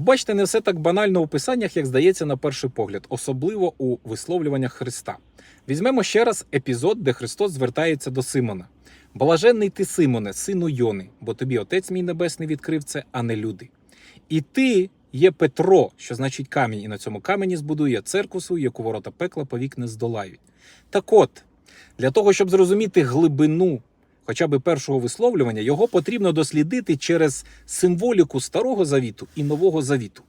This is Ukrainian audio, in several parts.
Бачите, не все так банально у писаннях, як здається на перший погляд, особливо у висловлюваннях Христа. Візьмемо ще раз епізод, де Христос звертається до Симона. Блаженний ти, Симоне, сину Йони, бо тобі Отець мій Небесний відкрив це, а не люди. І ти є Петро, що значить камінь, і на цьому камені збудує церкву свою, яку ворота пекла повік не здолають. Так от, для того, щоб зрозуміти глибину хоча б першого висловлювання, його потрібно дослідити через символіку Старого Завіту і Нового Завіту.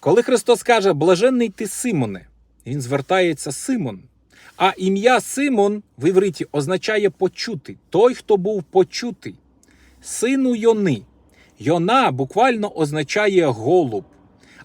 Коли Христос каже Блаженний ти Симоне, він звертається Симон. А ім'я Симон в івриті означає почути, той, хто був почутий, сину Йони. Йона буквально означає голуб.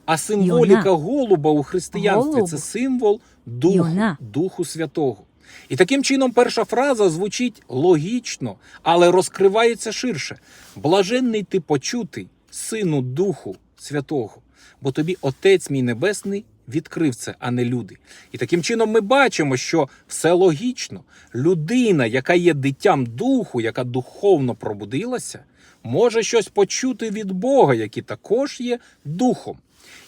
А символіка Йона. голуба у християнстві Голуб. це символ Духу, Духу Святого. І таким чином перша фраза звучить логічно, але розкривається ширше. Блаженний ти почутий, сину Духу Святого, бо тобі Отець мій Небесний відкрив це, а не люди. І таким чином ми бачимо, що все логічно. Людина, яка є дитям духу, яка духовно пробудилася, може щось почути від Бога, який також є духом.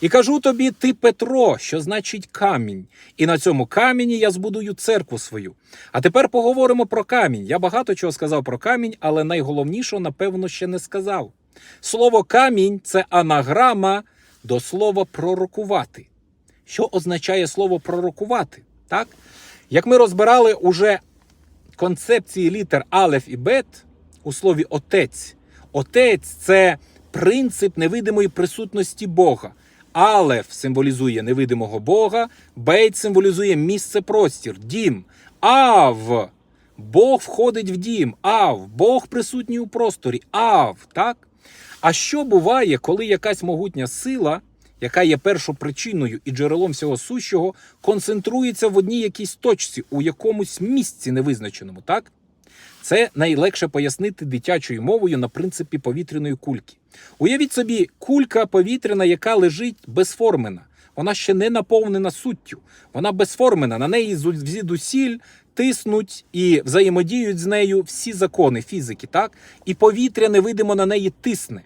І кажу тобі, ти Петро, що значить камінь, і на цьому камені я збудую церкву свою. А тепер поговоримо про камінь. Я багато чого сказав про камінь, але найголовнішого, напевно, ще не сказав. Слово камінь це анаграма до слова пророкувати. Що означає слово пророкувати? Так? Як ми розбирали уже концепції літер Алеф і Бет у слові Отець. Отець це принцип невидимої присутності Бога. Алеф символізує невидимого Бога, Бейт символізує місце простір, дім. Ав. Бог входить в дім. Ав. Бог присутній у просторі. Ав. Так? А що буває, коли якась могутня сила, яка є першопричиною і джерелом всього сущого, концентрується в одній якійсь точці, у якомусь місці невизначеному, так? Це найлегше пояснити дитячою мовою на принципі повітряної кульки. Уявіть собі, кулька повітряна, яка лежить безформена. Вона ще не наповнена суттю. Вона безформена. На неї звідусіль тиснуть і взаємодіють з нею всі закони фізики, так? І повітря невидимо на неї тисне.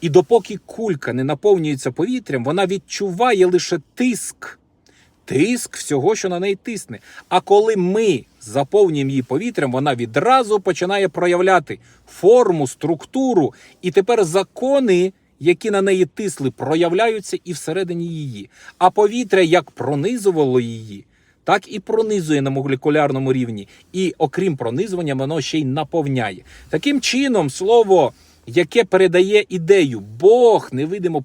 І допоки кулька не наповнюється повітрям, вона відчуває лише тиск. Тиск всього, що на неї тисне. А коли ми заповнюємо її повітрям, вона відразу починає проявляти форму, структуру, і тепер закони, які на неї тисли, проявляються і всередині її. А повітря як пронизувало її, так і пронизує на молекулярному рівні. І окрім пронизування, воно ще й наповняє. Таким чином, слово, яке передає ідею, Бог невидимо